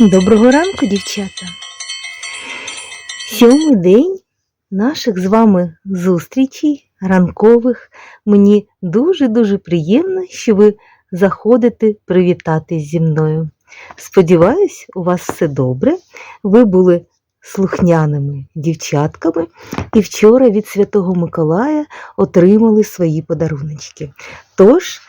Доброго ранку, дівчата! Сьомий день наших з вами зустрічей ранкових. Мені дуже-дуже приємно, що ви заходите привітатись зі мною. Сподіваюсь, у вас все добре. Ви були слухняними дівчатками і вчора від Святого Миколая отримали свої подаруночки. Тож,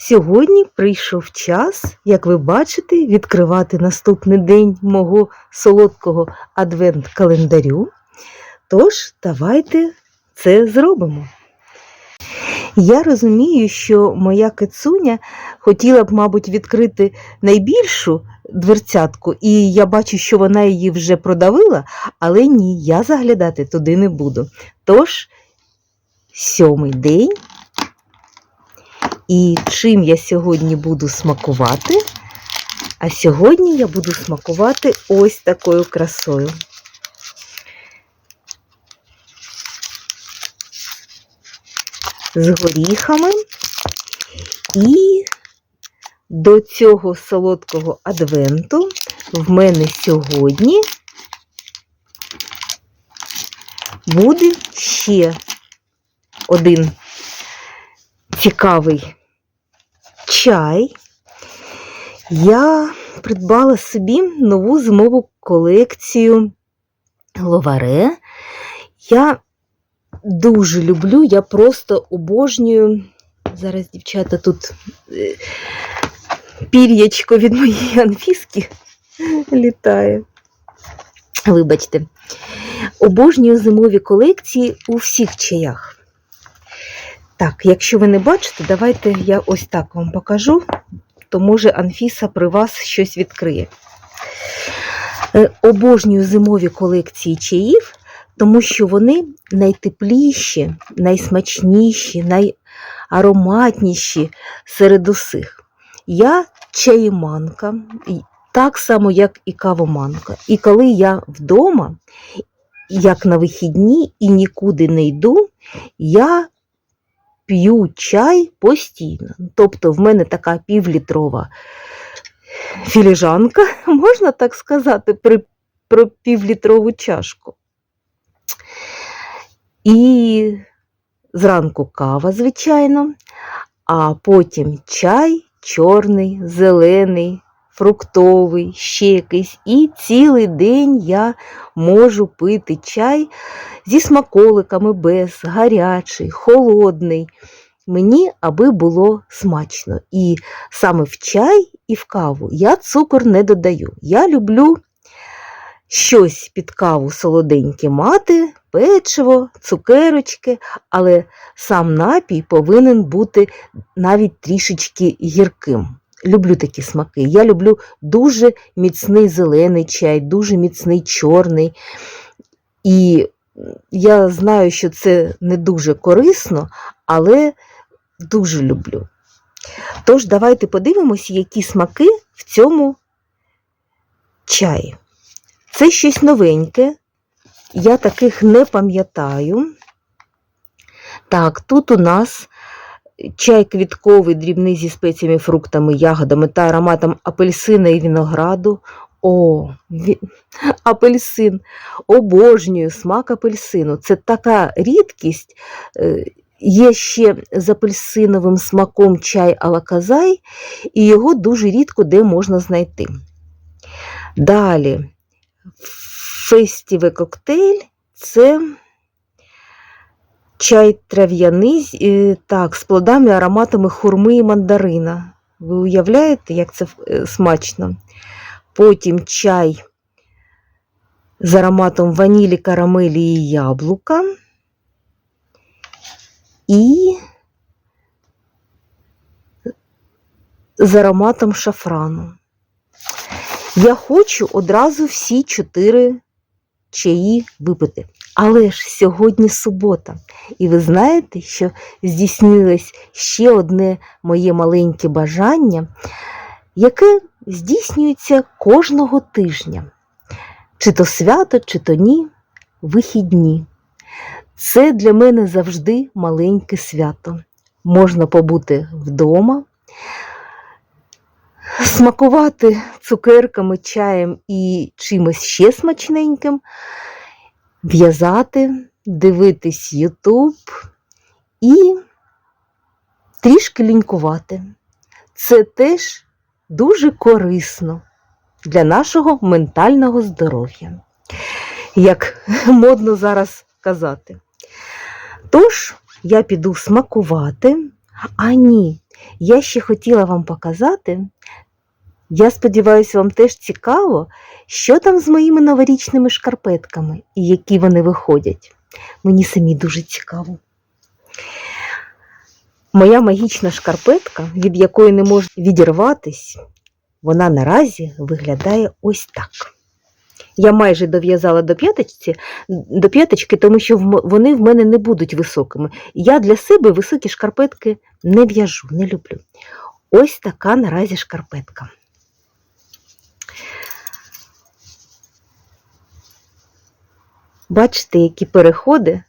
Сьогодні прийшов час, як ви бачите, відкривати наступний день мого солодкого адвент-календарю. Тож, давайте це зробимо. Я розумію, що моя кицуня хотіла б, мабуть, відкрити найбільшу дверцятку, і я бачу, що вона її вже продавила, але ні, я заглядати туди не буду. Тож, сьомий день. І чим я сьогодні буду смакувати? А сьогодні я буду смакувати ось такою красою. З горіхами. І до цього солодкого адвенту в мене сьогодні буде ще один цікавий чай. Я придбала собі нову зимову колекцію ловаре. Я дуже люблю, я просто обожнюю. Зараз, дівчата, тут е, пір'ячко від моєї анфіски літає. Вибачте, обожнюю зимові колекції у всіх чаях. Так, якщо ви не бачите, давайте я ось так вам покажу, то може Анфіса при вас щось відкриє. Е, Обожнюю зимові колекції чаїв, тому що вони найтепліші, найсмачніші, найароматніші серед усіх. Я чаєманка, так само, як і кавоманка. І коли я вдома, як на вихідні і нікуди не йду, я п'ю чай постійно. Тобто в мене така півлітрова філіжанка, можна так сказати, при, про півлітрову чашку. І зранку кава, звичайно, а потім чай чорний, зелений, фруктовий, ще якийсь. І цілий день я можу пити чай зі смаколиками без, гарячий, холодний. Мені аби було смачно. І саме в чай і в каву я цукор не додаю. Я люблю щось під каву солоденьке мати, печиво, цукерочки, але сам напій повинен бути навіть трішечки гірким. Люблю такі смаки. Я люблю дуже міцний зелений чай, дуже міцний чорний. І я знаю, що це не дуже корисно, але дуже люблю. Тож, давайте подивимося, які смаки в цьому чаї. Це щось новеньке, я таких не пам'ятаю. Так, тут у нас чай квітковий, дрібний зі спеціями, фруктами, ягодами та ароматом апельсина і винограду. О, ві... апельсин. Обожнюю смак апельсину. Це така рідкість. Е, Є ще з апельсиновим смаком чай алаказай, і його дуже рідко де можна знайти. Далі фестіве коктейль це чай трав'яний е, так, з плодами, ароматами хурми і мандарина. Ви уявляєте, як це е, смачно? Потім чай з ароматом ванілі, карамелі і яблука. І з ароматом шафрану. Я хочу одразу всі чотири чаї випити. Але ж сьогодні субота, і ви знаєте, що здійснилось ще одне моє маленьке бажання, яке здійснюється кожного тижня. Чи то свято, чи то ні, вихідні. Це для мене завжди маленьке свято. Можна побути вдома, смакувати цукерками, чаєм і чимось ще смачненьким, в'язати, дивитись Ютуб і трішки лінькувати. Це теж дуже корисно для нашого ментального здоров'я, як модно зараз казати. Тож, я піду смакувати, а ні, я ще хотіла вам показати. Я сподіваюся, вам теж цікаво, що там з моїми новорічними шкарпетками і які вони виходять. Мені самі дуже цікаво. Моя магічна шкарпетка, від якої не можна відірватись, вона наразі виглядає ось так. Я майже дов'язала до п'яточки, до п'яточки, тому що вони в мене не будуть високими. Я для себе високі шкарпетки не в'яжу, не люблю. Ось така наразі шкарпетка. Бачите, які переходи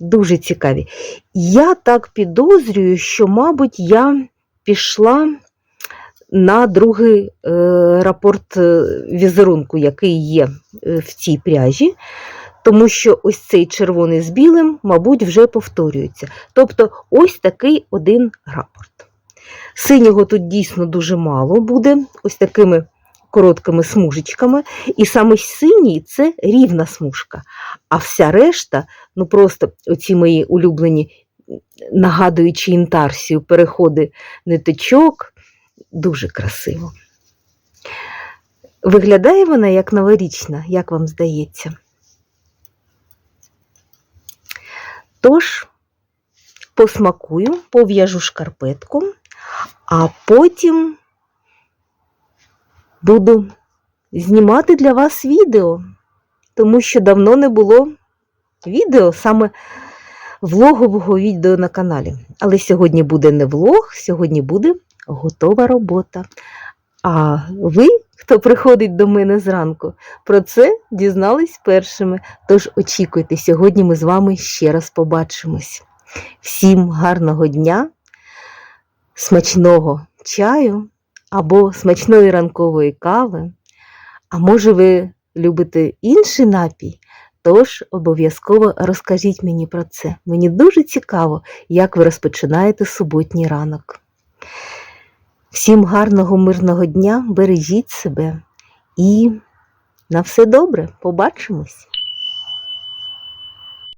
дуже цікаві. Я так підозрюю, що, мабуть, я пішла на другий е, рапорт е, візерунку, який є е, в цій пряжі, тому що ось цей червоний з білим, мабуть, вже повторюється. Тобто ось такий один рапорт. Синього тут дійсно дуже мало буде, ось такими короткими смужечками. І саме синій це рівна смужка. А вся решта, ну просто оці мої улюблені, нагадуючи інтарсію, переходи ниточок, дуже красиво. Виглядає вона як новорічна, як вам здається. Тож, посмакую, пов'яжу шкарпетку, а потім буду знімати для вас відео, тому що давно не було відео, саме влогового відео на каналі. Але сьогодні буде не влог, сьогодні буде готова робота. А ви, хто приходить до мене зранку, про це дізнались першими. Тож очікуйте, сьогодні ми з вами ще раз побачимось. Всім гарного дня, смачного чаю або смачної ранкової кави. А може, ви любите інший напій? Тож обов'язково розкажіть мені про це. Мені дуже цікаво, як ви розпочинаєте суботній ранок. Всім гарного, мирного дня, бережіть себе і на все добре, побачимось!